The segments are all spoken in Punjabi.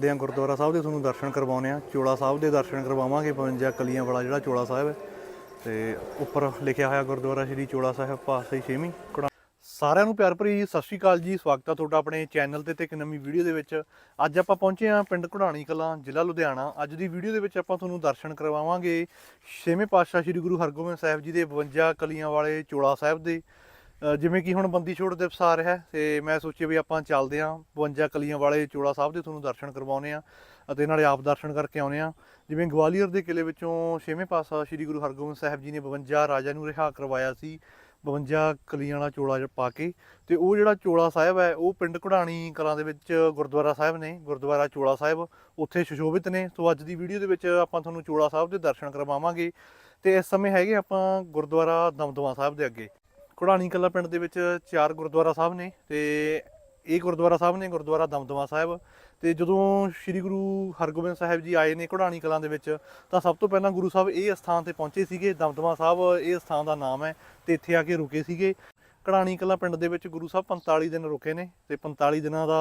ਦੇ ਗੁਰਦੁਆਰਾ ਸਾਹਿਬ ਦੇ ਤੁਹਾਨੂੰ ਦਰਸ਼ਨ ਕਰਵਾਉਣੇ ਆ ਚੋਲਾ ਸਾਹਿਬ ਦੇ ਦਰਸ਼ਨ ਕਰਵਾਵਾਂਗੇ 52 ਕਲੀਆਂ ਵਾਲਾ ਜਿਹੜਾ ਚੋਲਾ ਸਾਹਿਬ ਹੈ। ਤੇ ਉੱਪਰ ਲਿਖਿਆ ਹੋਇਆ ਗੁਰਦੁਆਰਾ ਸ੍ਰੀ ਚੋਲਾ ਸਾਹਿਬ, ਪਾਸੇ 6ਵੀਂ ਸਾਰਿਆਂ ਨੂੰ ਪਿਆਰ ਭਰੀ ਸਤਿ ਸ਼੍ਰੀ ਅਕਾਲ ਜੀ। ਸਵਾਗਤ ਹੈ ਤੁਹਾਡਾ ਆਪਣੇ ਚੈਨਲ ਤੇ ਤੇ ਇੱਕ ਨਵੀਂ ਵੀਡੀਓ ਦੇ ਵਿੱਚ। ਅੱਜ ਆਪਾਂ ਪਹੁੰਚੇ ਹਾਂ ਪਿੰਡ ਘੁੜਾਣੀ ਕਲਾਂ, ਜ਼ਿਲ੍ਹਾ ਲੁਧਿਆਣਾ। ਅੱਜ ਦੀ ਵੀਡੀਓ ਦੇ ਵਿੱਚ ਆਪਾਂ ਤੁਹਾਨੂੰ ਦਰਸ਼ਨ ਕਰਵਾਵਾਂਗੇ। ਛੇਵੇਂ ਪਾਤਸ਼ਾਹ ਸ੍ਰੀ ਗੁਰੂ ਹਰਗੋਬਿੰਦ ਸਾਹਿਬ ਜੀ ਦੇ 52 ਕਲੀਆਂ ਵਾਲੇ ਚੋਲਾ ਸਾਹਿਬ ਦੇ। ਜਿਵੇਂ ਕਿ ਹੁਣ ਬੰਦੀ ਛੋੜ ਦਿਵਸ ਆ ਰਿਹਾ ਹੈ ਤੇ ਮੈਂ ਸੋਚਿਆ ਵੀ ਆਪਾਂ ਚੱਲਦੇ ਹਾਂ 52 ਕਲੀਆਂ ਵਾਲੇ ਚੋਲਾ ਸਾਹਿਬ ਦੇ ਤੁਹਾਨੂੰ ਦਰਸ਼ਨ ਕਰਵਾਉਨੇ ਆ ਅਤੇ ਨਾਲੇ ਆਪ ਦਰਸ਼ਨ ਕਰਕੇ ਆਉਨੇ ਆ ਜਿਵੇਂ ਗਵਾਲੀਅਰ ਦੇ ਕਿਲੇ ਵਿੱਚੋਂ ਛੇਵੇਂ ਪਾਸਾ ਸ੍ਰੀ ਗੁਰੂ ਹਰਗੋਬਿੰਦ ਸਾਹਿਬ ਜੀ ਨੇ 52 ਰਾਜਾ ਨੂੰ ਰਿਹਾ ਕਰਵਾਇਆ ਸੀ 52 ਕਲੀਆਂ ਵਾਲਾ ਚੋਲਾ ਪਾ ਕੇ ਤੇ ਉਹ ਜਿਹੜਾ ਚੋਲਾ ਸਾਹਿਬ ਹੈ, ਉਹ ਪਿੰਡ ਘੁੜਾਣੀ ਕਲਾਂ ਦੇ ਵਿੱਚ ਗੁਰਦੁਆਰਾ ਸਾਹਿਬ ਨੇ, ਗੁਰਦੁਆਰਾ ਚੋਲਾ ਸਾਹਿਬ ਉੱਥੇ ਸੁਸ਼ੋਭਿਤ ਨੇ। ਸੋ ਅੱਜ ਦੀ ਵੀਡੀਓ ਦੇ ਵਿੱਚ ਆਪਾਂ ਤੁਹਾਨੂੰ ਚੋਲਾ ਸਾਹਿਬ ਦੇ ਦਰਸ਼ਨ ਕਰਵਾਵਾਂਗੇ ਤੇ ਇਸ ਸਮੇਂ ਹੈਗੇ ਆਪਾਂ ਗੁਰਦੁਆਰਾ ਦਮਦਮਾ ਸਾਹਿਬ ਦੇ ਅੱਗੇ। ਘੁੜਾਣੀ ਕਲਾਂ ਪਿੰਡ ਦੇ ਵਿੱਚ ਚਾਰ ਗੁਰਦੁਆਰਾ ਸਾਹਿਬ ਨੇ ਤੇ ਇਹ ਗੁਰਦੁਆਰਾ ਸਾਹਿਬ ਨੇ ਗੁਰਦੁਆਰਾ ਦਮਦਮਾ ਸਾਹਿਬ ਤੇ ਜਦੋਂ ਸ੍ਰੀ ਗੁਰੂ ਹਰਗੋਬਿੰਦ ਸਾਹਿਬ ਜੀ ਆਏ ਨੇ ਘੁੜਾਣੀ ਕਲਾਂ ਦੇ ਵਿੱਚ, ਤਾਂ ਸਭ ਤੋਂ ਪਹਿਲਾਂ ਗੁਰੂ ਸਾਹਿਬ ਇਹ ਸਥਾਨ ਤੇ ਪਹੁੰਚੇ ਸੀਗੇ। ਦਮਦਮਾ ਸਾਹਿਬ ਇਹ ਸਥਾਨ ਦਾ ਨਾਮ ਹੈ ਤੇ ਇੱਥੇ ਆ ਕੇ ਰੁਕੇ ਸੀਗੇ। ਕੜਾਣੀ ਕਲਾ ਪਿੰਡ ਦੇ ਵਿੱਚ ਗੁਰੂ ਸਾਹਿਬ 45 ਦਿਨ ਰੁਕੇ ਨੇ ਤੇ 45 ਦਿਨਾਂ ਦਾ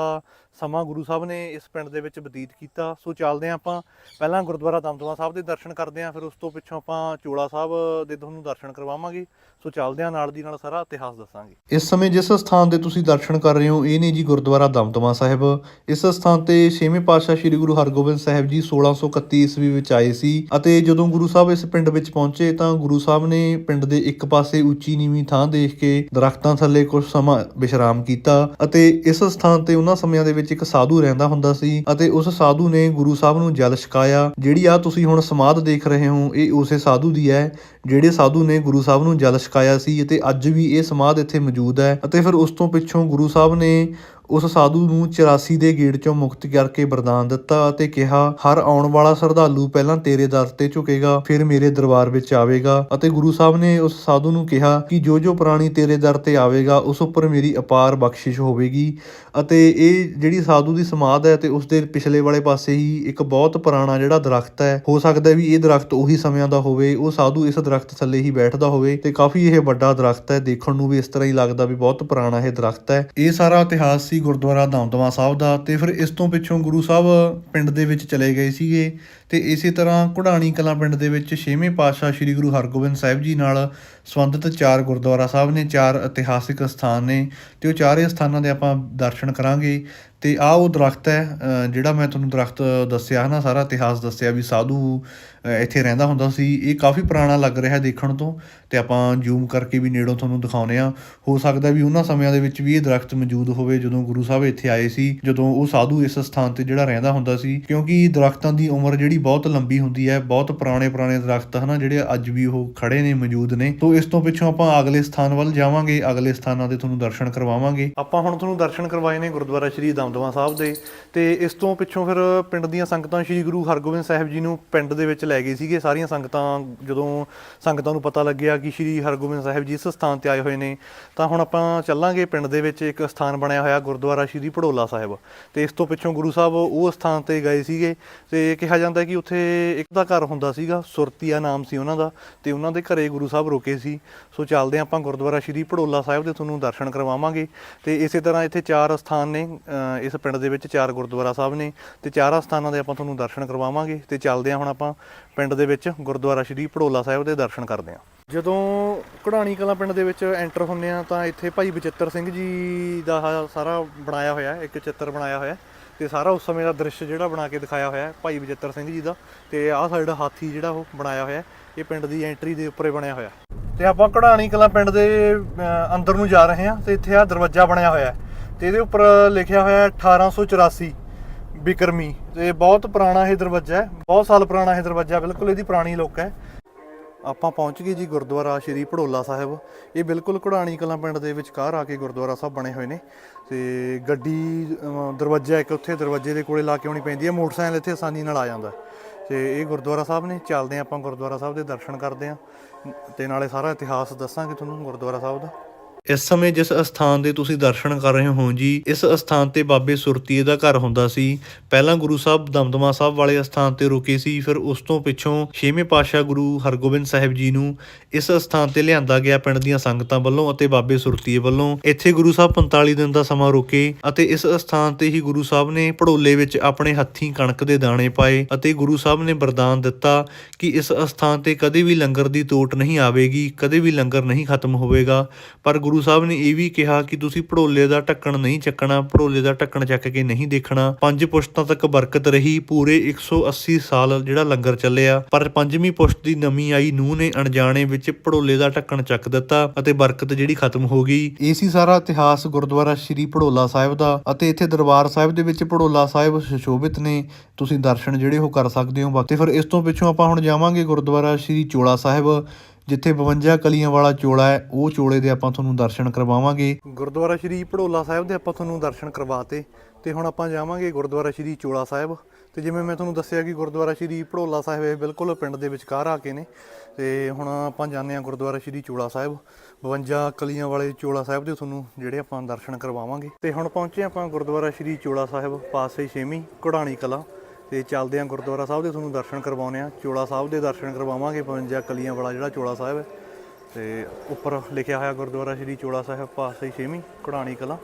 ਸਮਾਂ ਗੁਰੂ ਸਾਹਿਬ ਨੇ ਇਸ ਪਿੰਡ ਦੇ ਵਿੱਚ ਬਤੀਤ ਕੀਤਾ। ਸੋ ਚੱਲਦੇ ਹਾਂ ਆਪਾਂ ਪਹਿਲਾਂ ਗੁਰਦੁਆਰਾ ਦਮਦਮਾ ਸਾਹਿਬ ਦੇ ਦਰਸ਼ਨ ਕਰਦੇ ਹਾਂ, ਫਿਰ ਉਸ ਤੋਂ ਪਿੱਛੋਂ ਆਪਾਂ ਚੋਲਾ ਸਾਹਿਬ ਦੇ ਤੁਹਾਨੂੰ ਦਰਸ਼ਨ ਕਰਵਾਵਾਂਗੇ। ਸੋ ਚੱਲਦੇ ਹਾਂ, ਨਾਲ ਦੀ ਨਾਲ ਸਾਰਾ ਇਤਿਹਾਸ ਦੱਸਾਂਗੇ। ਇਸ ਸਮੇਂ ਜਿਸ ਸਥਾਨ ਦੇ ਤੁਸੀਂ ਦਰਸ਼ਨ ਕਰ ਰਹੇ ਹੋ, ਇਹ ਨੇ ਜੀ ਗੁਰਦੁਆਰਾ ਦਮਦਮਾ ਸਾਹਿਬ। ਇਸ ਸਥਾਨ ਤੇ ਛੇਵੇਂ ਪਾਤਸ਼ਾਹ ਸ੍ਰੀ ਗੁਰੂ ਹਰਗੋਬਿੰਦ ਸਾਹਿਬ ਜੀ 1631 ਈਸਵੀ ਵਿੱਚ ਆਏ ਸੀ ਅਤੇ ਜਦੋਂ ਗੁਰੂ ਸਾਹਿਬ ਇਸ ਪਿੰਡ ਵਿੱਚ ਪਹੁੰਚੇ ਤਾਂ ਗੁਰੂ ਸਾਹਿਬ ਨੇ ਪਿੰਡ ਦੇ ਇੱਕ ਪਾਸੇ ਉੱਚੀ ਨੀਵੀਂ ਥਾਂ ਦੇਖ ਕੇ ਦਰਖਤਾਂ ਥੱਲੇ ਕੁਝ ਸਮਾਂ ਵਿਸ਼ਰਾਮ ਕੀਤਾ ਅਤੇ ਇਸ ਸਥਾਨ ਤੇ ਉਹਨਾਂ ਸਮਿਆਂ ਦੇ ਵਿੱਚ ਇੱਕ ਸਾਧੂ ਰਹਿੰਦਾ ਹੁੰਦਾ ਸੀ ਅਤੇ ਉਸ ਸਾਧੂ ਨੇ ਗੁਰੂ ਸਾਹਿਬ ਨੂੰ ਜਲ ਛਕਾਇਆ, ਜਿਹੜੀ ਆ ਤੁਸੀਂ ਹੁਣ ਸਮਾਧ ਦੇਖ ਰਹੇ ਹੋ, ਇਹ ਉਸੇ ਸਾਧੂ ਦੀ ਹੈ, ਜਿਹੜੇ ਸਾਧੂ ਨੇ ਗੁਰੂ ਸਾਹਿਬ ਨੂੰ ਜਲ ਛਕਾਇਆ ਸੀ ਅਤੇ ਅੱਜ ਵੀ ਇਹ ਸਮਾਧ ਇੱਥੇ ਮੌਜੂਦ ਹੈ ਅਤੇ ਫਿਰ ਉਸ ਤੋਂ ਪਿੱਛੋਂ ਗੁਰੂ ਸਾਹਿਬ ਨੇ ਉਸ ਸਾਧੂ ਨੂੰ 84 ਦੇ ਗੇੜ ਚੋਂ ਮੁਕਤ ਕਰਕੇ ਵਰਦਾਨ ਦਿੱਤਾ ਅਤੇ ਕਿਹਾ, ਹਰ ਆਉਣ ਵਾਲਾ ਸ਼ਰਧਾਲੂ ਪਹਿਲਾਂ ਤੇਰੇ ਦਰ ਤੇ ਝੁਕੇਗਾ, ਫਿਰ ਮੇਰੇ ਦਰਬਾਰ ਵਿੱਚ ਆਵੇਗਾ। ਅਤੇ ਗੁਰੂ ਸਾਹਿਬ ਨੇ ਉਸ ਸਾਧੂ ਨੂੰ ਕਿਹਾ ਕਿ ਜੋ ਜੋ ਪ੍ਰਾਣੀ ਤੇਰੇ ਦਰ ਤੇ ਆਵੇਗਾ, ਉਸ ਉੱਪਰ ਮੇਰੀ ਅਪਾਰ ਬਖਸ਼ਿਸ਼ ਹੋਵੇਗੀ। ਅਤੇ ਇਹ ਜਿਹੜੀ ਸਾਧੂ ਦੀ ਸਮਾਧ ਹੈ ਤੇ ਉਸ ਦੇ ਪਿਛਲੇ ਵਾਲੇ ਪਾਸੇ ਹੀ ਇੱਕ ਬਹੁਤ ਪੁਰਾਣਾ ਜਿਹੜਾ ਦਰਖਤ ਹੈ, ਹੋ ਸਕਦਾ ਵੀ ਇਹ ਦਰਖਤ ਉਹੀ ਸਮਿਆਂ ਦਾ ਹੋਵੇ, ਉਹ ਸਾਧੂ ਇਸ ਦਰਖਤ ਥੱਲੇ ਹੀ ਬੈਠਦਾ ਹੋਵੇ ਤੇ ਕਾਫੀ ਇਹ ਵੱਡਾ ਦਰਖਤ ਹੈ, ਦੇਖਣ ਨੂੰ ਵੀ ਇਸ ਤਰ੍ਹਾਂ ਹੀ ਲੱਗਦਾ ਵੀ ਬਹੁਤ ਪੁਰਾਣਾ ਇਹ ਦਰਖਤ ਹੈ। ਇਹ ਸਾਰਾ ਇਤਿਹਾਸ ਸੀ ਗੁਰਦੁਆਰਾ ਦਮਦਮਾ ਸਾਹਿਬ ਦਾ ਤੇ ਫਿਰ ਇਸ ਤੋਂ ਪਿੱਛੋਂ ਗੁਰੂ ਸਾਹਿਬ ਪਿੰਡ ਦੇ ਵਿੱਚ ਚਲੇ ਗਏ ਸੀਗੇ ਤੇ ਇਸੇ ਤਰ੍ਹਾਂ ਘੁੜਾਣੀ ਕਲਾਂ ਪਿੰਡ ਦੇ ਵਿੱਚ ਛੇਵੇਂ ਪਾਤਸ਼ਾਹ ਸ੍ਰੀ ਗੁਰੂ ਹਰਗੋਬਿੰਦ ਸਾਹਿਬ ਜੀ ਨਾਲ ਸੰਬੰਧਿਤ ਚਾਰ ਗੁਰਦੁਆਰਾ ਸਾਹਿਬ ਨੇ, ਚਾਰ ਇਤਿਹਾਸਿਕ ਸਥਾਨ ਨੇ ਤੇ ਉਹ ਚਾਰੇ ਸਥਾਨਾਂ ਦੇ ਆਪਾਂ ਦਰਸ਼ਨ ਕਰਾਂਗੇ। ਅਤੇ ਆਹ ਉਹ ਦਰਖਤ ਹੈ ਜਿਹੜਾ ਮੈਂ ਤੁਹਾਨੂੰ ਦਰਖਤ ਦੱਸਿਆ ਹੈ ਨਾ, ਸਾਰਾ ਇਤਿਹਾਸ ਦੱਸਿਆ ਵੀ ਸਾਧੂ ਇੱਥੇ ਰਹਿੰਦਾ ਹੁੰਦਾ ਸੀ। ਇਹ ਕਾਫੀ ਪੁਰਾਣਾ ਲੱਗ ਰਿਹਾ ਦੇਖਣ ਤੋਂ ਤੇ ਆਪਾਂ ਜ਼ੂਮ ਕਰਕੇ ਵੀ ਨੇੜੋਂ ਤੁਹਾਨੂੰ ਦਿਖਾਉਨੇ ਆ ਹੋ ਸਕਦਾ ਵੀ ਉਹਨਾਂ ਸਮਿਆਂ ਦੇ ਵਿੱਚ ਵੀ ਇਹ ਦਰਖਤ ਮੌਜੂਦ ਹੋਵੇ ਜਦੋਂ ਗੁਰੂ ਸਾਹਿਬ ਇੱਥੇ ਆਏ ਸੀ, ਜਦੋਂ ਉਹ ਸਾਧੂ ਇਸ ਸਥਾਨ ਤੇ ਜਿਹੜਾ ਰਹਿੰਦਾ ਹੁੰਦਾ ਸੀ। ਕਿਉਂਕਿ ਦਰਖਤਾਂ ਦੀ ਉਮਰ ਜਿਹੜੀ ਬਹੁਤ ਲੰਬੀ ਹੁੰਦੀ ਹੈ, ਬਹੁਤ ਪੁਰਾਣੇ ਪੁਰਾਣੇ ਦਰਖਤ ਹਨਾ, ਜਿਹੜੇ ਅੱਜ ਵੀ ਉਹ ਖੜੇ ਨੇ, ਮੌਜੂਦ ਨੇ। ਤੋਂ ਇਸ ਤੋਂ ਪਿੱਛੋਂ ਆਪਾਂ ਅਗਲੇ ਸਥਾਨ ਵੱਲ ਜਾਵਾਂਗੇ, ਅਗਲੇ ਸਥਾਨਾਂ ਦੇ ਤੁਹਾਨੂੰ ਦਰਸ਼ਨ ਕਰਵਾਵਾਂਗੇ। ਆਪਾਂ ਹੁਣ ਤੁਹਾਨੂੰ ਦਰਸ਼ਨ ਕਰਵਾਏ ਨੇ ਗੁਰਦੁਆਰਾ ਸ਼੍ਰੀ ਦਮਦਮਾ ਸਾਹਿਬ ਦੇ ਤੇ ਇਸ ਤੋਂ ਪਿੱਛੋਂ ਫਿਰ ਪਿੰਡ ਦੀਆਂ ਸੰਗਤਾਂ ਸ਼੍ਰੀ ਗੁਰੂ ਹਰਗੋਬਿੰਦ ਸਾਹਿਬ ਜੀ ਨੂੰ ਪਿੰਡ ਦੇ ਵਿੱਚ ਲੈ ਗਏ ਸੀਗੇ। ਸਾਰੀਆਂ ਸੰਗਤਾਂ ਜਦੋਂ ਸੰਗਤਾਂ ਨੂੰ ਪਤਾ ਲੱਗਿਆ ਕਿ ਸ਼੍ਰੀ ਹਰਗੋਬਿੰਦ ਸਾਹਿਬ ਜੀ ਇਸ ਸਥਾਨ ਤੇ ਆਏ ਹੋਏ ਨੇ, ਤਾਂ ਹੁਣ ਆਪਾਂ ਚੱਲਾਂਗੇ ਪਿੰਡ ਦੇ ਵਿੱਚ ਇੱਕ ਸਥਾਨ ਬਣਿਆ ਹੋਇਆ ਗੁਰਦੁਆਰਾ ਸ਼੍ਰੀ ਭੜੋਲਾ ਸਾਹਿਬ ਤੇ ਇਸ ਤੋਂ ਪਿੱਛੋਂ ਗੁਰੂ ਸਾਹਿਬ ਉਹ ਸਥਾਨ ਤੇ ਗਏ ਸੀਗੇ ਤੇ ਕਿਹਾ ਜਾਂਦਾ ਕਿ ਉੱਥੇ ਇੱਕ ਦਾ ਘਰ ਹੁੰਦਾ ਸੀਗਾ, ਸੁਰਤੀਆ ਨਾਮ ਸੀ ਉਹਨਾਂ ਦਾ ਤੇ ਉਹਨਾਂ ਦੇ ਘਰੇ ਗੁਰੂ ਸਾਹਿਬ ਰੁਕੇ ਸੀ। ਸੋ ਚੱਲਦੇ ਹਾਂ ਆਪਾਂ ਗੁਰਦੁਆਰਾ ਸ਼੍ਰੀ ਭੜੋਲਾ ਸਾਹਿਬ ਦੇ ਤੁਹਾਨੂੰ ਦਰਸ਼ਨ ਕਰਵਾਵਾਂਗੇ ਤੇ ਇਸੇ ਤਰ੍ਹਾਂ ਇੱਥੇ ਚਾਰ ਸਥਾਨ ਨੇ ਇਸ ਪਿੰਡ ਦੇ ਵਿੱਚ ਚਾਰ ਗੁਰਦੁਆਰਾ ਸਾਹਿਬ ਨੇ ਤੇ ਚਾਰਾਂ ਸਥਾਨਾਂ ਦੇ ਆਪਾਂ ਤੁਹਾਨੂੰ ਦਰਸ਼ਨ ਕਰਵਾਵਾਂਗੇ ਤੇ ਚੱਲਦੇ ਹਾਂ ਹੁਣ ਆਪਾਂ ਪਿੰਡ ਦੇ ਵਿੱਚ ਗੁਰਦੁਆਰਾ ਸ਼੍ਰੀ ਭੜੋਲਾ ਸਾਹਿਬ ਦੇ ਦਰਸ਼ਨ ਕਰਦੇ ਹਾਂ। ਜਦੋਂ ਕਢਾਣੀ ਕਲਾਂ ਪਿੰਡ ਦੇ ਵਿੱਚ ਐਂਟਰ ਹੁੰਦੇ ਆ ਤਾਂ ਇੱਥੇ ਭਾਈ ਬਚਿੱਤਰ ਸਿੰਘ ਜੀ ਦਾ ਸਾਰਾ ਬਣਾਇਆ ਹੋਇਆ ਇੱਕ ਚਿੱਤਰ ਬਣਾਇਆ ਹੋਇਆ ਹੈ ਤੇ ਸਾਰਾ ਉਸ ਸਮੇਂ ਦਾ ਦ੍ਰਿਸ਼ ਜਿਹੜਾ ਬਣਾ ਕੇ ਦਿਖਾਇਆ ਹੋਇਆ ਭਾਈ ਬਚਿੱਤਰ ਸਿੰਘ ਜੀ ਦਾ ਤੇ ਆਹ ਸਾਈਡ ਹਾਥੀ ਜਿਹੜਾ ਉਹ ਬਣਾਇਆ ਹੋਇਆ ਇਹ ਪਿੰਡ ਦੀ ਐਂਟਰੀ ਦੇ ਉੱਪਰ ਬਣਿਆ ਹੋਇਆ ਤੇ ਆਪਾਂ ਕਢਾਣੀ ਕਲਾਂ ਪਿੰਡ ਦੇ ਅੰਦਰ ਨੂੰ ਜਾ ਰਹੇ ਹਾਂ ਤੇ ਇੱਥੇ ਆ ਦਰਵਾਜ਼ਾ ਬਣਿਆ ਹੋਇਆ ਹੈ। ਤੇ ਇਹਦੇ ਉੱਪਰ ਲਿਖਿਆ ਹੋਇਆ ਹੈ 1884 ਬਿਕਰਮੀ। ਤੇ ਬਹੁਤ ਪੁਰਾਣਾ ਇਹ ਦਰਵਾਜ਼ਾ ਹੈ, ਬਹੁਤ ਸਾਲ ਪੁਰਾਣਾ ਇਹ ਦਰਵਾਜ਼ਾ, ਬਿਲਕੁਲ ਇਹਦੀ ਪੁਰਾਣੀ ਲੁੱਕ ਹੈ। ਆਪਾਂ ਪਹੁੰਚ ਗਏ ਜੀ ਗੁਰਦੁਆਰਾ ਸ਼੍ਰੀ ਭੜੋਲਾ ਸਾਹਿਬ। ਇਹ ਬਿਲਕੁਲ ਘੜਾਣੀ ਕਲਾਂ ਪਿੰਡ ਦੇ ਵਿਚਕਾਰ ਆ ਕੇ ਗੁਰਦੁਆਰਾ ਸਾਹਿਬ ਬਣੇ ਹੋਏ ਨੇ। ਤੇ ਗੱਡੀ ਦਰਵਾਜ਼ਾ ਇੱਕ ਉੱਥੇ ਦਰਵਾਜ਼ੇ ਦੇ ਕੋਲੇ ਲਾ ਕੇ ਆਉਣੀ ਪੈਂਦੀ ਹੈ, ਮੋਟਰਸਾਈਕਲ ਇੱਥੇ ਆਸਾਨੀ ਨਾਲ ਆ ਜਾਂਦਾ ਤੇ ਇਹ ਗੁਰਦੁਆਰਾ ਸਾਹਿਬ ਨੇ, ਚੱਲਦੇ ਹਾਂ ਆਪਾਂ ਗੁਰਦੁਆਰਾ ਸਾਹਿਬ ਦੇ ਦਰਸ਼ਨ ਕਰਦੇ ਹਾਂ। ਤੇ ਨਾਲੇ ਸਾਰਾ ਇਤਿਹਾਸ ਦੱਸਾਂਗੇ ਤੁਹਾਨੂੰ ਗੁਰਦੁਆਰਾ ਸਾਹਿਬ ਦਾ। ਇਸ ਸਮੇਂ ਜਿਸ ਅਸਥਾਨ ਦੇ ਤੁਸੀਂ ਦਰਸ਼ਨ ਕਰ ਰਹੇ ਹੋ ਜੀ, ਇਸ ਅਸਥਾਨ ਤੇ ਬਾਬੇ ਸੁਰਤੀਏ ਦਾ ਘਰ ਹੁੰਦਾ ਸੀ। ਪਹਿਲਾਂ ਗੁਰੂ ਸਾਹਿਬ ਦਮਦਮਾ ਸਾਹਿਬ ਵਾਲੇ ਅਸਥਾਨ ਤੇ ਰੁਕੇ ਸੀ, ਫਿਰ ਉਸ ਤੋਂ ਪਿੱਛੋਂ ਛੇਵੇਂ ਪਾਤਸ਼ਾਹ ਗੁਰੂ ਹਰਗੋਬਿੰਦ ਸਾਹਿਬ ਜੀ ਨੂੰ ਇਸ ਅਸਥਾਨ ਤੇ ਲਿਆਂਦਾ ਗਿਆ ਪਿੰਡ ਦੀਆਂ ਸੰਗਤਾਂ ਵੱਲੋਂ ਅਤੇ ਬਾਬੇ ਸੁਰਤੀਏ ਵੱਲੋਂ। ਇੱਥੇ ਗੁਰੂ ਸਾਹਿਬ 45 ਦਿਨ ਦਾ ਸਮਾਂ ਰੁਕੇ ਅਤੇ ਇਸ ਅਸਥਾਨ ਤੇ ਹੀ ਗੁਰੂ ਸਾਹਿਬ ਨੇ ਭੜੋਲੇ ਵਿੱਚ ਆਪਣੇ ਹੱਥੀਂ ਕਣਕ ਦੇ ਦਾਣੇ ਪਾਏ ਅਤੇ ਗੁਰੂ ਸਾਹਿਬ ਨੇ ਵਰਦਾਨ ਦਿੱਤਾ ਕਿ ਇਸ ਅਸਥਾਨ ਤੇ ਕਦੇ ਵੀ ਲੰਗਰ ਦੀ ਤੋਟ ਨਹੀਂ ਆਵੇਗੀ, ਕਦੇ ਵੀ ਲੰਗਰ ਨਹੀਂ ਖਤਮ ਹੋਵੇਗਾ। ਪਰ ਗੁਰੂ ਸਾਹਿਬ ਨੇ ਇਹ ਵੀ ਕਿਹਾ ਕਿ ਤੁਸੀਂ ਭੜੋਲੇ ਦਾ ਢੱਕਣ ਨਹੀਂ ਚੱਕਣਾ, ਭੜੋਲੇ ਦਾ ਢੱਕਣ ਚੱਕ ਕੇ ਨਹੀਂ ਦੇਖਣਾ। ਪੰਜ ਪੁਸ਼ਤਾਂ ਤੱਕ ਬਰਕਤ ਰਹੀ, ਪੂਰੇ 180 ਸਾਲ ਜਿਹੜਾ ਲੰਗਰ ਚੱਲਿਆ। ਪਰ ਪੰਜਵੀਂ ਪੁਸ਼ਤ ਦੀ ਨਵੀਂ ਆਈ ਨੂੰਹ ਨੇ ਅਣਜਾਣੇ ਵਿੱਚ ਭੜੋਲੇ ਦਾ ਢੱਕਣ ਚੱਕ ਦਿੱਤਾ ਅਤੇ ਬਰਕਤ ਜਿਹੜੀ ਖਤਮ ਹੋ ਗਈ। ਇਹ ਸੀ ਸਾਰਾ ਇਤਿਹਾਸ ਗੁਰਦੁਆਰਾ ਸ਼੍ਰੀ ਭੜੋਲਾ ਸਾਹਿਬ ਦਾ ਅਤੇ ਇੱਥੇ ਦਰਬਾਰ ਸਾਹਿਬ ਦੇ ਵਿੱਚ ਭੜੋਲਾ ਸਾਹਿਬ ਸੁਸ਼ੋਭਿਤ ਨੇ। ਤੁਸੀਂ ਦਰਸ਼ਨ ਜਿਹੜੇ ਉਹ ਕਰ ਸਕਦੇ ਹੋ। ਤੇ ਫਿਰ ਇਸ ਤੋਂ ਪਿੱਛੋਂ ਆਪਾਂ ਹੁਣ ਜਾਵਾਂਗੇ ਗੁਰਦੁਆਰਾ ਸ਼੍ਰੀ ਚੋਲਾ ਸਾਹਿਬ। ਜਿੱਥੇ 52 ਕਲੀਆਂ ਵਾਲਾ ਚੋਲਾ ਹੈ, ਉਹ ਚੋਲੇ ਦੇ ਆਪਾਂ ਤੁਹਾਨੂੰ ਦਰਸ਼ਨ ਕਰਵਾਵਾਂਗੇ। ਗੁਰਦੁਆਰਾ ਸ਼੍ਰੀ ਭੜੋਲਾ ਸਾਹਿਬ ਦੇ ਆਪਾਂ ਤੁਹਾਨੂੰ ਦਰਸ਼ਨ ਕਰਵਾਤੇ ਤੇ ਹੁਣ ਆਪਾਂ ਜਾਵਾਂਗੇ ਗੁਰਦੁਆਰਾ ਸ਼੍ਰੀ ਚੋਲਾ ਸਾਹਿਬ। ਤੇ ਜਿਵੇਂ ਮੈਂ ਤੁਹਾਨੂੰ ਦੱਸਿਆ ਕਿ ਗੁਰਦੁਆਰਾ ਸ਼੍ਰੀ ਭੜੋਲਾ ਸਾਹਿਬ ਇਹ ਬਿਲਕੁਲ ਪਿੰਡ ਦੇ ਵਿਚਕਾਰ ਆ ਕੇ ਨੇ। ਤੇ ਹੁਣ ਆਪਾਂ ਜਾਂਦੇ ਹਾਂ ਗੁਰਦੁਆਰਾ ਸ਼੍ਰੀ ਚੋਲਾ ਸਾਹਿਬ। 52 ਕਲੀਆਂ ਵਾਲੇ ਚੋਲਾ ਸਾਹਿਬ ਦੇ ਤੁਹਾਨੂੰ ਜਿਹੜੇ ਆਪਾਂ ਦਰਸ਼ਨ ਕਰਵਾਵਾਂਗੇ। ਤੇ ਹੁਣ ਪਹੁੰਚੇ ਆਪਾਂ ਗੁਰਦੁਆਰਾ ਸ਼੍ਰੀ ਚੋਲਾ ਸਾਹਿਬ, ਪਾਸੇ ਛੇਵੀਂ ਘੁੜਾਣੀ ਕਲਾ। ਤੇ ਚੱਲਦੇ ਹਾਂ ਗੁਰਦੁਆਰਾ ਸਾਹਿਬ ਦੇ, ਤੁਹਾਨੂੰ ਦਰਸ਼ਨ ਕਰਵਾਉਣੇ ਆ। ਚੋਲਾ ਸਾਹਿਬ ਦੇ ਦਰਸ਼ਨ ਕਰਵਾਵਾਂਗੇ 52 ਕਲੀਆਂ ਵਾਲਾ ਜਿਹੜਾ ਚੋਲਾ ਸਾਹਿਬ ਹੈ। ਤੇ ਉੱਪਰ ਲਿਖਿਆ ਹੋਇਆ ਗੁਰਦੁਆਰਾ ਸ਼੍ਰੀ ਚੋਲਾ ਸਾਹਿਬ, ਪਾਸੇ ਛੇਵੀਂ ਕਢਾਣੀ ਕਲਾ।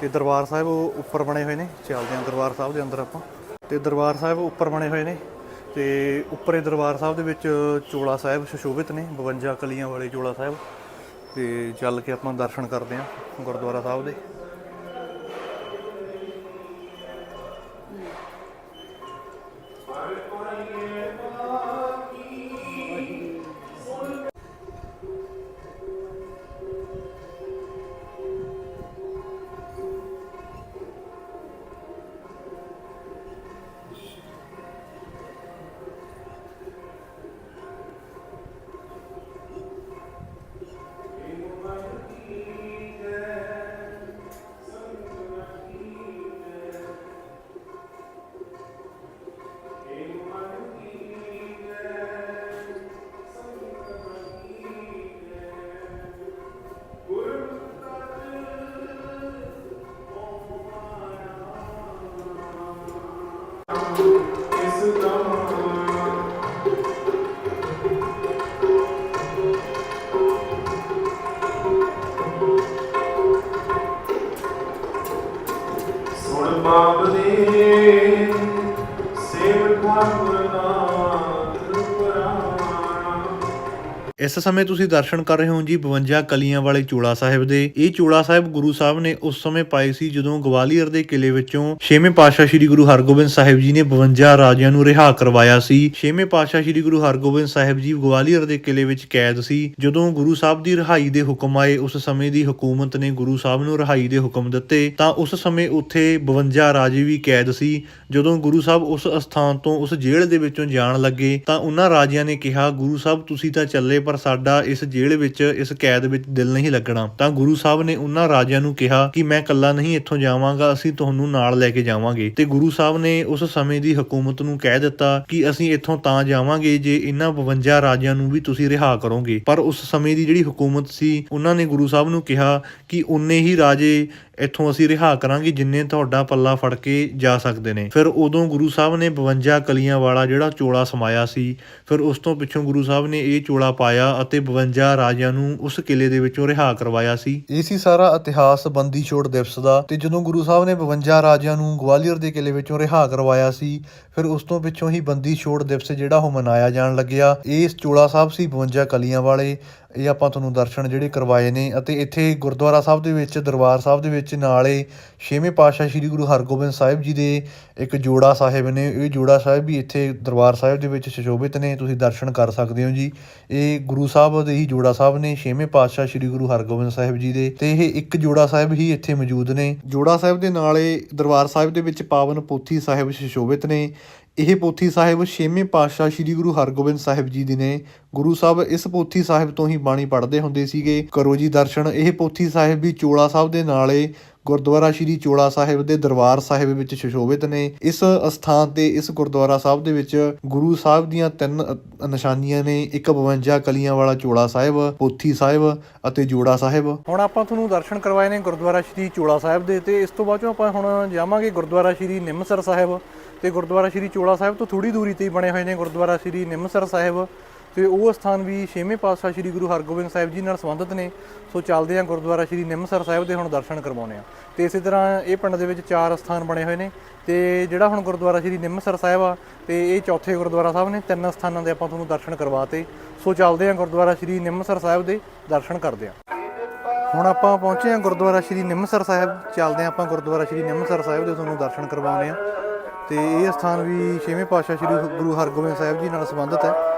ਤੇ ਦਰਬਾਰ ਸਾਹਿਬ ਉੱਪਰ ਬਣੇ ਹੋਏ ਨੇ। ਚੱਲਦੇ ਹਾਂ ਦਰਬਾਰ ਸਾਹਿਬ ਦੇ ਅੰਦਰ ਆਪਾਂ। ਤੇ ਦਰਬਾਰ ਸਾਹਿਬ ਉੱਪਰ ਬਣੇ ਹੋਏ ਨੇ। ਤੇ ਉੱਪਰੇ ਦਰਬਾਰ ਸਾਹਿਬ ਦੇ ਵਿੱਚ ਚੋਲਾ ਸਾਹਿਬ ਸੁਸ਼ੋਭਿਤ ਨੇ 52 ਕਲੀਆਂ ਵਾਲੇ ਚੋਲਾ ਸਾਹਿਬ। ਤੇ ਚੱਲ ਕੇ ਆਪਾਂ ਦਰਸ਼ਨ ਕਰਦੇ ਹਾਂ ਗੁਰਦੁਆਰਾ ਸਾਹਿਬ ਦੇ। ਇਸ ਸਮੇਂ ਤੁਸੀਂ ਦਰਸ਼ਨ ਕਰ ਰਹੇ ਹੋ ਜੀ 52 ਕਲੀਆਂ ਵਾਲੇ ਚੋਲਾ ਸਾਹਿਬ ਦੇ। ਇਹ ਚੋਲਾ ਸਾਹਿਬ ਗੁਰੂ ਸਾਹਿਬ ਨੇ ਉਸ ਸਮੇਂ ਪਾਏ ਸੀ ਜਦੋਂ ਗਵਾਲੀਅਰ ਦੇ ਕਿਲੇ ਵਿੱਚੋਂ ਛੇਵੇਂ ਪਾਤਸ਼ਾਹ ਸ੍ਰੀ ਗੁਰੂ ਹਰਗੋਬਿੰਦ ਸਾਹਿਬ ਜੀ ਨੇ 52 ਰਾਜਿਆਂ ਨੂੰ ਰਿਹਾ ਕਰਵਾਇਆ ਸੀ। ਛੇਵੇਂ ਪਾਤਸ਼ਾਹ ਸ੍ਰੀ ਗੁਰੂ ਹਰਗੋਬਿੰਦ ਸਾਹਿਬ ਜੀ ਗਵਾਲੀਅਰ ਦੇ ਕਿਲੇ ਵਿੱਚ ਕੈਦ ਸੀ। ਜਦੋਂ ਗੁਰੂ ਸਾਹਿਬ ਦੀ ਰਿਹਾਈ ਦੇ ਹੁਕਮ ਆਏ, ਉਸ ਸਮੇਂ ਦੀ ਹਕੂਮਤ ਨੇ ਗੁਰੂ ਸਾਹਿਬ ਨੂੰ ਰਿਹਾਈ ਦੇ ਹੁਕਮ ਦਿੱਤੇ, ਤਾਂ ਉਸ ਸਮੇਂ ਉੱਥੇ 52 ਰਾਜੇ ਵੀ ਕੈਦ ਸੀ। ਜਦੋਂ ਗੁਰੂ ਸਾਹਿਬ ਉਸ ਅਸਥਾਨ ਤੋਂ ਉਸ ਜੇਲ੍ਹ ਦੇ ਵਿੱਚੋਂ ਜਾਣ ਲੱਗੇ, ਤਾਂ ਉਹਨਾਂ ਰਾਜਿਆਂ ਨੇ ਕਿਹਾ, ਗੁਰੂ ਸਾਹਿਬ, ਤੁਸੀਂ ਤਾਂ ਚੱਲੇ, ਪਰ ਸਾਡਾ ਇਸ ਜੇਲ੍ਹ ਵਿੱਚ, ਇਸ ਕੈਦ ਵਿੱਚ ਦਿਲ ਨਹੀਂ ਲੱਗਣਾ। ਤਾਂ ਗੁਰੂ ਸਾਹਿਬ ਨੇ ਉਹਨਾਂ ਰਾਜਿਆਂ ਨੂੰ ਕਿਹਾ ਕਿ ਮੈਂ ਇਕੱਲਾ ਨਹੀਂ ਇੱਥੋਂ ਜਾਵਾਂਗਾ, ਅਸੀਂ ਤੁਹਾਨੂੰ ਨਾਲ ਲੈ ਕੇ ਜਾਵਾਂਗੇ। ਤੇ ਗੁਰੂ ਸਾਹਿਬ ਨੇ ਉਸ ਸਮੇਂ ਦੀ ਹਕੂਮਤ ਨੂੰ ਕਹਿ ਦਿੱਤਾ ਕਿ ਅਸੀਂ ਇੱਥੋਂ ਤਾਂ ਜਾਵਾਂਗੇ ਜੇ ਇਹਨਾਂ 52 ਰਾਜਿਆਂ ਨੂੰ ਵੀ ਤੁਸੀਂ ਰਿਹਾ ਕਰੋਗੇ। ਪਰ ਉਸ ਸਮੇਂ ਦੀ ਜਿਹੜੀ ਹਕੂਮਤ ਸੀ, ਉਹਨਾਂ ਨੇ ਗੁਰੂ ਸਾਹਿਬ ਨੂੰ ਕਿਹਾ ਕਿ ਉਨੇ ਹੀ ਰਾਜੇ ਇੱਥੋਂ ਅਸੀਂ ਰਿਹਾ ਕਰਾਂਗੇ ਜਿੰਨੇ ਤੁਹਾਡਾ ਪੱਲਾ ਫੜ ਕੇ ਜਾ ਸਕਦੇ ਨੇ। ਫਿਰ ਉਦੋਂ ਗੁਰੂ ਸਾਹਿਬ ਨੇ 52 ਕਲੀਆਂ ਵਾਲਾ ਜਿਹੜਾ ਚੋਲਾ ਸਮਾਇਆ ਸੀ, ਫਿਰ ਉਸ ਤੋਂ ਪਿੱਛੋਂ ਗੁਰੂ ਸਾਹਿਬ ਨੇ ਇਹ ਚੋਲਾ ਪਾਇਆ ਅਤੇ 52 ਰਾਜਿਆਂ ਨੂੰ ਉਸ ਕਿਲੇ ਦੇ ਵਿੱਚੋਂ ਰਿਹਾ ਕਰਵਾਇਆ ਸੀ। ਇਹ ਸੀ ਸਾਰਾ ਇਤਿਹਾਸ ਬੰਦੀ ਛੋੜ ਦਿਵਸ ਦਾ ਤੇ ਜਦੋਂ ਗੁਰੂ ਸਾਹਿਬ ਨੇ 52 ਰਾਜਿਆਂ ਨੂੰ ਗਵਾਲੀਅਰ ਦੇ ਕਿਲੇ ਵਿੱਚੋਂ ਰਿਹਾ ਕਰਵਾਇਆ ਸੀ, ਫਿਰ ਉਸ ਤੋਂ ਪਿੱਛੋਂ ਹੀ ਬੰਦੀ ਛੋੜ ਦਿਵਸ ਜਿਹੜਾ ਉਹ ਮਨਾਇਆ ਜਾਣ ਲੱਗਿਆ। ਇਹ ਚੋਲਾ ਸਾਹਿਬ ਸੀ 52 ਕਲੀਆਂ ਵਾਲੇ ਇਹ ਆਪਾਂ ਤੁਹਾਨੂੰ ਦਰਸ਼ਨ ਜਿਹੜੇ ਕਰਵਾਏ ਨੇ ਅਤੇ ਇੱਥੇ ਗੁਰਦੁਆਰਾ ਸਾਹਿਬ ਦੇ ਵਿੱਚ, ਦਰਬਾਰ ਸਾਹਿਬ ਦੇ ਵਿੱਚ ਨਾਲੇ ਛੇਵੇਂ ਪਾਤਸ਼ਾਹ ਸ੍ਰੀ ਗੁਰੂ ਹਰਗੋਬਿੰਦ ਸਾਹਿਬ ਜੀ ਦੇ ਇੱਕ ਜੋੜਾ ਸਾਹਿਬ ਨੇ। ਇਹ ਜੋੜਾ ਸਾਹਿਬ ਵੀ ਇੱਥੇ ਦਰਬਾਰ ਸਾਹਿਬ ਦੇ ਵਿੱਚ ਸੁਸ਼ੋਭਿਤ ਨੇ, ਤੁਸੀਂ ਦਰਸ਼ਨ ਕਰ ਸਕਦੇ ਹੋ ਜੀ। ਇਹ ਗੁਰੂ ਸਾਹਿਬ ਦੇ ਹੀ ਜੋੜਾ ਸਾਹਿਬ ਨੇ, ਛੇਵੇਂ ਪਾਤਸ਼ਾਹ ਸ੍ਰੀ ਗੁਰੂ ਹਰਗੋਬਿੰਦ ਸਾਹਿਬ ਜੀ ਦੇ ਤੇ ਇਹ ਇੱਕ ਜੋੜਾ ਸਾਹਿਬ ਹੀ ਇੱਥੇ ਮੌਜੂਦ ਨੇ। ਜੋੜਾ ਸਾਹਿਬ ਦੇ ਨਾਲੇ ਦਰਬਾਰ ਸਾਹਿਬ ਦੇ ਵਿੱਚ ਪਾਵਨ ਪੋਥੀ ਸਾਹਿਬ ਸੁਸ਼ੋਭਿਤ ਨੇ। ਇਹ ਪੋਥੀ ਸਾਹਿਬ ਛੇਵੇਂ ਪਾਤਸ਼ਾਹ ਸ੍ਰੀ ਗੁਰੂ ਹਰਗੋਬਿੰਦ ਸਾਹਿਬ ਜੀ ਦੀ ਨੇ। ਗੁਰੂ ਸਾਹਿਬ ਇਸ ਪੋਥੀ ਸਾਹਿਬ ਤੋਂ ਹੀ ਬਾਣੀ ਪੜ੍ਹਦੇ ਹੁੰਦੇ ਸੀਗੇ। ਕਰੋ ਜੀ ਦਰਸ਼ਨ। ਇਹ ਪੋਥੀ ਸਾਹਿਬ ਵੀ ਚੋਲਾ ਸਾਹਿਬ ਦੇ ਨਾਲੇ ਗੁਰਦੁਆਰਾ ਸ਼੍ਰੀ ਚੋਲਾ ਸਾਹਿਬ ਦੇ ਦਰਬਾਰ ਸਾਹਿਬ ਵਿੱਚ ਸ਼ਸ਼ੋਭਿਤ ਨੇ। ਇਸ ਅਸਥਾਨ ਤੇ ਇਸ ਗੁਰਦੁਆਰਾ ਸਾਹਿਬ ਦੇ ਵਿੱਚ ਗੁਰੂ ਸਾਹਿਬ ਦੀਆਂ ਤਿੰਨ ਨਿਸ਼ਾਨੀਆਂ ਨੇ। ਇੱਕ 52 ਕਲੀਆਂ ਵਾਲਾ ਚੋਲਾ ਸਾਹਿਬ, ਪੋਥੀ ਸਾਹਿਬ ਅਤੇ ਜੋੜਾ ਸਾਹਿਬ। ਹੁਣ ਆਪਾਂ ਤੁਹਾਨੂੰ ਦਰਸ਼ਨ ਕਰਵਾਏ ਨੇ ਗੁਰਦੁਆਰਾ ਸ਼੍ਰੀ ਚੋਲਾ ਸਾਹਿਬ ਦੇ ਤੇ ਇਸ ਤੋਂ ਬਾਅਦ ਚੋਂ ਆਪਾਂ ਹੁਣ ਜਾਵਾਂਗੇ ਗੁਰਦੁਆਰਾ ਸ਼੍ਰੀ ਨਿੰਮਸਰ ਸਾਹਿਬ। ਤੇ ਗੁਰਦੁਆਰਾ ਸ਼੍ਰੀ ਚੋਲਾ ਸਾਹਿਬ ਤੋਂ ਥੋੜੀ ਦੂਰੀ ਤੇ ਹੀ ਬਣੇ ਹੋਏ ਨੇ ਗੁਰਦੁਆਰਾ ਸ਼੍ਰੀ ਨਿੰਮਸਰ ਸਾਹਿਬ ਤੇ ਉਹ ਸਥਾਨ ਵੀ ਛੇਵੇਂ ਪਾਤਸ਼ਾਹ ਸ਼੍ਰੀ ਗੁਰੂ ਹਰਗੋਬਿੰਦ ਸਾਹਿਬ ਜੀ ਨਾਲ ਸੰਬੰਧਿਤ ਨੇ। ਸੋ ਚੱਲਦੇ ਹਾਂ ਗੁਰਦੁਆਰਾ ਸ਼੍ਰੀ ਨਿੰਮਸਰ ਸਾਹਿਬ ਦੇ ਹੁਣ ਦਰਸ਼ਨ ਕਰਵਾਉਣੇ ਆ ਤੇ ਇਸੇ ਤਰ੍ਹਾਂ ਇਹ ਪਿੰਡ ਦੇ ਵਿੱਚ ਚਾਰ ਸਥਾਨ ਬਣੇ ਹੋਏ ਨੇ ਤੇ ਜਿਹੜਾ ਹੁਣ ਗੁਰਦੁਆਰਾ ਸ਼੍ਰੀ ਨਿੰਮਸਰ ਸਾਹਿਬ ਆ ਤੇ ਇਹ ਚੌਥੇ ਗੁਰਦੁਆਰਾ ਸਾਹਿਬ ਨੇ, ਤਿੰਨ ਸਥਾਨਾਂ ਦੇ ਆਪਾਂ ਤੁਹਾਨੂੰ ਦਰਸ਼ਨ ਕਰਵਾਤੇ ਸੋ ਚੱਲਦੇ ਹਾਂ ਗੁਰਦੁਆਰਾ ਸ਼੍ਰੀ ਨਿੰਮਸਰ ਸਾਹਿਬ ਦੇ ਦਰਸ਼ਨ ਕਰਦੇ ਹਾਂ। ਹੁਣ ਆਪਾਂ ਪਹੁੰਚੇ ਹਾਂ ਗੁਰਦੁਆਰਾ ਸ਼੍ਰੀ ਨਿੰਮਸਰ ਸਾਹਿਬ। ਚੱਲਦੇ ਹਾਂ ਆਪਾਂ ਗੁਰਦੁਆਰਾ ਸ਼੍ਰੀ ਨਿੰਮਸਰ ਸਾਹਿਬ ਦੇ ਤੁਹਾਨੂੰ ਦਰਸ਼ਨ ਕਰਵਾਉਂਦੇ ਆ ਤੇ ਇਹ ਸਥਾਨ ਵੀ ਛੇਵੇਂ ਪਾਤਸ਼ਾਹ ਸ਼੍ਰੀ ਗੁਰੂ ਹਰਗੋਬਿੰਦ ਸਾਹਿਬ ਜੀ ਨਾਲ ਸੰਬੰਧਿਤ ਹੈ।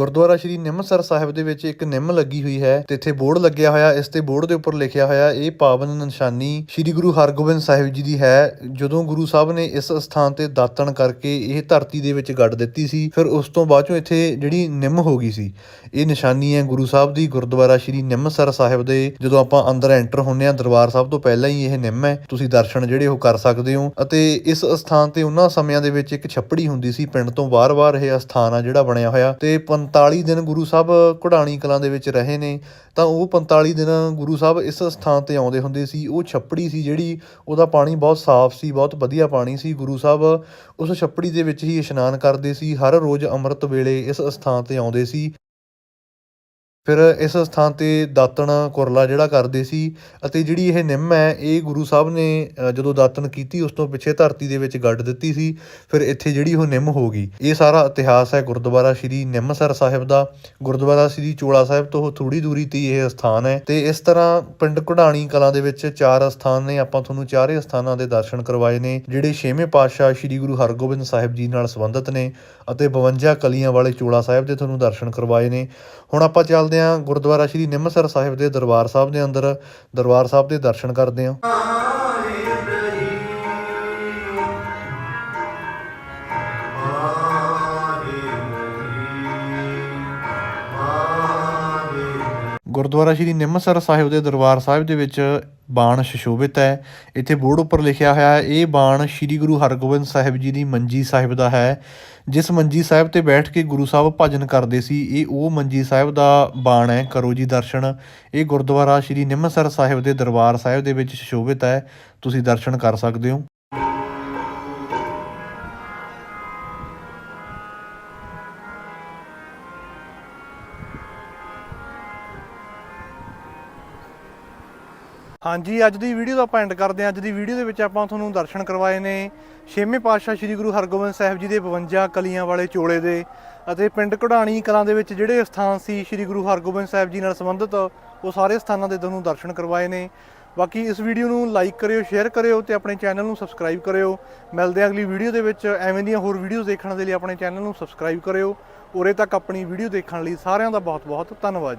ਗੁਰਦੁਆਰਾ ਸ਼੍ਰੀ ਨਿੰਮਸਰ ਸਾਹਿਬ ਦੇ ਵਿੱਚ ਇੱਕ ਨਿੰਮ ਲੱਗੀ ਹੋਈ ਹੈ ਤੇ ਇੱਥੇ ਬੋਰਡ ਲੱਗਿਆ ਹੋਇਆ, ਇਸ ਤੇ ਬੋਰਡ ਦੇ ਉੱਪਰ ਲਿਖਿਆ ਹੋਇਆ, ਇਹ ਪਾਵਨ ਨਿਸ਼ਾਨੀ ਸ਼੍ਰੀ ਗੁਰੂ ਹਰਗੋਬਿੰਦ ਸਾਹਿਬ ਜੀ ਦੀ ਹੈ, ਜਦੋਂ ਗੁਰੂ ਸਾਹਿਬ ਨੇ ਇਸ ਸਥਾਨ ਤੇ ਦਾਤਣ ਕਰਕੇ ਇਹ ਧਰਤੀ ਦੇ ਵਿੱਚ ਗੱਡ ਦਿੱਤੀ ਸੀ, ਫਿਰ ਉਸ ਤੋਂ ਬਾਅਦ ਚੋਂ ਇੱਥੇ ਜਿਹੜੀ ਨਿੰਮ ਹੋ ਗਈ ਸੀ, ਇਹ ਨਿਸ਼ਾਨੀ ਹੈ ਗੁਰੂ ਸਾਹਿਬ ਦੀ ਗੁਰਦੁਆਰਾ ਸ਼੍ਰੀ ਨਿੰਮਸਰ ਸਾਹਿਬ ਦੇ, ਜਦੋਂ ਆਪਾਂ ਅੰਦਰ ਐਂਟਰ ਹੁੰਨੇ ਆ ਦਰਬਾਰ ਸਾਹਿਬ ਤੋਂ ਪਹਿਲਾਂ ਹੀ ਇਹ ਨਿੰਮ ਹੈ, ਤੁਸੀਂ ਦਰਸ਼ਨ ਜਿਹੜੇ ਉਹ ਕਰ ਸਕਦੇ ਹੋ, ਅਤੇ ਇਸ ਸਥਾਨ ਤੇ ਉਹਨਾਂ ਸਮਿਆਂ ਦੇ ਵਿੱਚ ਇੱਕ ਛੱਪੜੀ ਹੁੰਦੀ ਸੀ, ਪਿੰਡ ਤੋਂ ਬਾਰ-ਬਾਰ ਇਹ ਸਥਾਨ ਆ ਜਿਹੜਾ ਬਣਿਆ ਹੋਇਆ, ਤੇ 45 ਦਿਨ ਗੁਰੂ ਸਾਹਿਬ ਘੁੜਾਣੀ ਕਲਾਂ ਦੇ ਵਿੱਚ ਰਹੇ ਨੇ, ਤਾਂ ਉਹ 45 ਦਿਨ ਗੁਰੂ ਸਾਹਿਬ ਇਸ ਸਥਾਨ ਤੇ ਆਉਂਦੇ ਹੁੰਦੇ ਸੀ। ਉਹ ਛੱਪੜੀ ਸੀ ਜਿਹੜੀ ਉਹਦਾ ਪਾਣੀ ਬਹੁਤ ਸਾਫ਼ ਸੀ, ਬਹੁਤ ਵਧੀਆ ਪਾਣੀ ਸੀ। ਗੁਰੂ ਸਾਹਿਬ ਉਸ ਛੱਪੜੀ ਦੇ ਵਿੱਚ ਹੀ ਇਸ਼ਨਾਨ ਕਰਦੇ ਸੀ, ਹਰ ਰੋਜ਼ ਅੰਮ੍ਰਿਤ ਵੇਲੇ ਇਸ ਸਥਾਨ ਤੇ ਆਉਂਦੇ ਸੀ। ਫਿਰ ਇਸ ਸਥਾਨ ਤੇ ਦਾਤਣ ਕੁਰਲਾ ਜਿਹੜਾ ਕਰਦੇ ਸੀ ਅਤੇ ਜਿਹੜੀ ਇਹ ਨਿੰਮ ਹੈ, ਇਹ ਗੁਰੂ ਸਾਹਿਬ ਨੇ ਜਦੋਂ ਦਾਤਣ ਕੀਤੀ, ਉਸ ਤੋਂ ਪਿੱਛੇ ਧਰਤੀ ਦੇ ਵਿੱਚ ਗੱਡ ਦਿੱਤੀ ਸੀ, ਫਿਰ ਇੱਥੇ ਜਿਹੜੀ ਉਹ ਨਿੰਮ ਹੋ ਗਈ। ਇਹ ਸਾਰਾ ਇਤਿਹਾਸ ਹੈ ਗੁਰਦੁਆਰਾ ਸ਼੍ਰੀ ਨਿੰਮਸਰ ਸਾਹਿਬ ਦਾ। ਗੁਰਦੁਆਰਾ ਸ਼੍ਰੀ ਚੋਲਾ ਸਾਹਿਬ ਤੋਂ ਥੋੜੀ ਦੂਰੀ ਤੇ ਇਹ ਸਥਾਨ ਹੈ ਤੇ ਇਸ ਤਰ੍ਹਾਂ ਪਿੰਡ ਘੁੜਾਣੀ ਕਲਾਂ ਦੇ ਵਿੱਚ ਚਾਰ ਸਥਾਨ ਨੇ। ਆਪਾਂ ਤੁਹਾਨੂੰ ਚਾਰੇ ਸਥਾਨਾਂ ਦੇ ਦਰਸ਼ਨ ਕਰਵਾਏ ਨੇ, ਜਿਹੜੇ ਛੇਵੇਂ ਪਾਤਸ਼ਾਹ ਸ਼੍ਰੀ ਗੁਰੂ ਹਰਗੋਬਿੰਦ ਸਾਹਿਬ ਜੀ ਨਾਲ ਸੰਬੰਧਿਤ ਨੇ ਅਤੇ 52 ਕਲੀਆਂ ਵਾਲੇ ਚੋਲਾ ਸਾਹਿਬ ਦੇ ਤੁਹਾਨੂੰ ਦਰਸ਼ਨ ਕਰਵਾਏ ਨੇ। ਹੁਣ ਆਪਾਂ ਚੱਲ ਚੱਲਦੇ ਹਾਂ ਗੁਰਦੁਆਰਾ ਸ਼੍ਰੀ ਨਿੰਮਸਰ ਸਾਹਿਬ ਦੇ ਦਰਬਾਰ ਸਾਹਿਬ ਦੇ ਅੰਦਰ, ਦਰਬਾਰ ਸਾਹਿਬ ਦੇ ਦਰਸ਼ਨ ਕਰਦੇ ਹਾਂ ਗੁਰਦੁਆਰਾ ਸ਼੍ਰੀ ਨਿੰਮਸਰ ਸਾਹਿਬ ਦੇ ਦਰਬਾਰ ਸਾਹਿਬ ਦੇ ਵਿੱਚ ਬਾਣ ਸ਼ਸ਼ੋਭਿਤ ਹੈ। ਇੱਥੇ ਬੋਰਡ ਉੱਪਰ ਲਿਖਿਆ ਹੋਇਆ ਹੈ, ਇਹ ਬਾਣ ਸ਼੍ਰੀ ਗੁਰੂ ਹਰਗੋਬਿੰਦ ਸਾਹਿਬ ਜੀ ਦੀ ਮੰਜੀ ਸਾਹਿਬ ਦਾ ਹੈ। ਜਿਸ ਮੰਜੀ ਸਾਹਿਬ ਤੇ ਬੈਠ ਕੇ ਗੁਰੂ ਸਾਹਿਬ ਭਜਨ ਕਰਦੇ ਸੀ, ਇਹ ਉਹ ਮੰਜੀ ਸਾਹਿਬ ਦਾ ਬਾਣ ਹੈ। ਕਰੋ ਜੀ ਦਰਸ਼ਨ। ਇਹ ਗੁਰਦੁਆਰਾ ਸ਼੍ਰੀ ਨਿੰਮਸਰ ਸਾਹਿਬ ਦੇ ਦਰਬਾਰ ਸਾਹਿਬ ਦੇ ਵਿੱਚ ਸ਼ਸ਼ੋਭਿਤ ਹੈ। ਤੁਸੀਂ ਦਰਸ਼ਨ ਕਰ ਸਕਦੇ ਹੋ। ਹਾਂਜੀ, ਅੱਜ ਦੀ ਵੀਡੀਓ ਦਾ ਆਪਾਂ ਐਂਡ ਕਰਦੇ ਹਾਂ। ਅੱਜ ਦੀ ਵੀਡੀਓ ਦੇ ਵਿੱਚ ਆਪਾਂ ਤੁਹਾਨੂੰ ਦਰਸ਼ਨ ਕਰਵਾਏ ਨੇ। ਛੇਵੇਂ ਪਾਤਸ਼ਾਹ ਸ੍ਰੀ ਗੁਰੂ ਹਰਗੋਬਿੰਦ ਸਾਹਿਬ ਜੀ ਦੇ 52 ਕਲੀਆਂ ਵਾਲੇ ਚੋਲੇ ਦੇ ਅਤੇ ਪਿੰਡ ਘੁੜਾਣੀ ਕਲਾਂ ਦੇ ਵਿੱਚ ਜਿਹੜੇ ਸਥਾਨ ਸੀ ਸ੍ਰੀ ਗੁਰੂ ਹਰਗੋਬਿੰਦ ਸਾਹਿਬ ਜੀ ਨਾਲ ਸੰਬੰਧਿਤ, ਉਹ ਸਾਰੇ ਸਥਾਨਾਂ ਦੇ ਤੁਹਾਨੂੰ ਦਰਸ਼ਨ ਕਰਵਾਏ ਨੇ। ਬਾਕੀ ਇਸ ਵੀਡੀਓ ਨੂੰ ਲਾਈਕ ਕਰਿਓ ਸ਼ੇਅਰ ਕਰਿਓ ਤੇ ਆਪਣੇ ਚੈਨਲ ਨੂੰ ਸਬਸਕ੍ਰਾਈਬ ਕਰਿਓ। ਮਿਲਦੇ ਹਾਂ ਅਗਲੀ ਵੀਡੀਓ ਦੇ ਵਿੱਚ। ਐਵੇਂ ਦੀਆਂ ਹੋਰ ਵੀਡੀਓਜ਼ ਦੇਖਣ ਦੇ ਲਈ ਆਪਣੇ ਚੈਨਲ ਨੂੰ ਸਬਸਕ੍ਰਾਈਬ ਕਰਿਓ। ਉਰੇ ਤੱਕ ਆਪਣੀ ਵੀਡੀਓ ਦੇਖਣ ਲਈ ਸਾਰਿਆਂ ਦਾ ਬਹੁਤ ਬਹੁਤ ਧੰਨਵਾਦ।